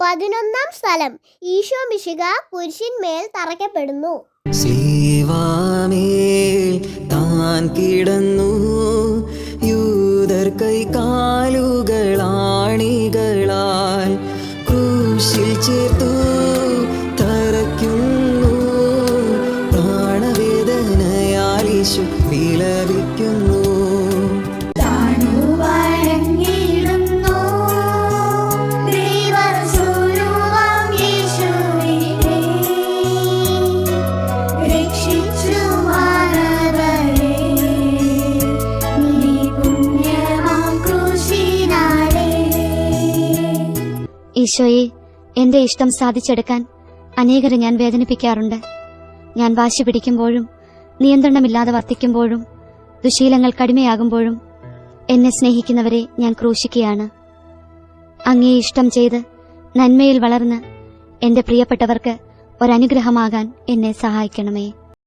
പതിനൊന്നാം സ്ഥലം. ഈശോ മിശിക കുരിശിന്മേൽ തറയ്ക്കപ്പെടുന്നു. സ്ലീവാമേൽ താൻ കിടന്നു. യൂതർ കൈകാലുകളാണികളാൽ ക്രൂശിൽ ചേർത്തു തറയ്ക്കുന്നു. പ്രാണവേദനയാൽ ഈശു വിലപിക്കുന്നു ഈശോയെ എന്റെ ഇഷ്ടം സാധിച്ചെടുക്കാൻ അനേകരെ ഞാൻ വേദനിപ്പിക്കാറുണ്ട്. ഞാൻ വാശി പിടിക്കുമ്പോഴും നിയന്ത്രണമില്ലാതെ വർത്തിക്കുമ്പോഴും ദുശീലങ്ങൾ കടിമയാകുമ്പോഴും എന്നെ സ്നേഹിക്കുന്നവരെ ഞാൻ ക്രൂശിക്കുകയാണ്. അങ്ങേ ഇഷ്ടം ചെയ്ത് നന്മയിൽ വളർന്ന് എന്റെ പ്രിയപ്പെട്ടവർക്ക് ഒരനുഗ്രഹമാകാൻ എന്നെ സഹായിക്കണമേ.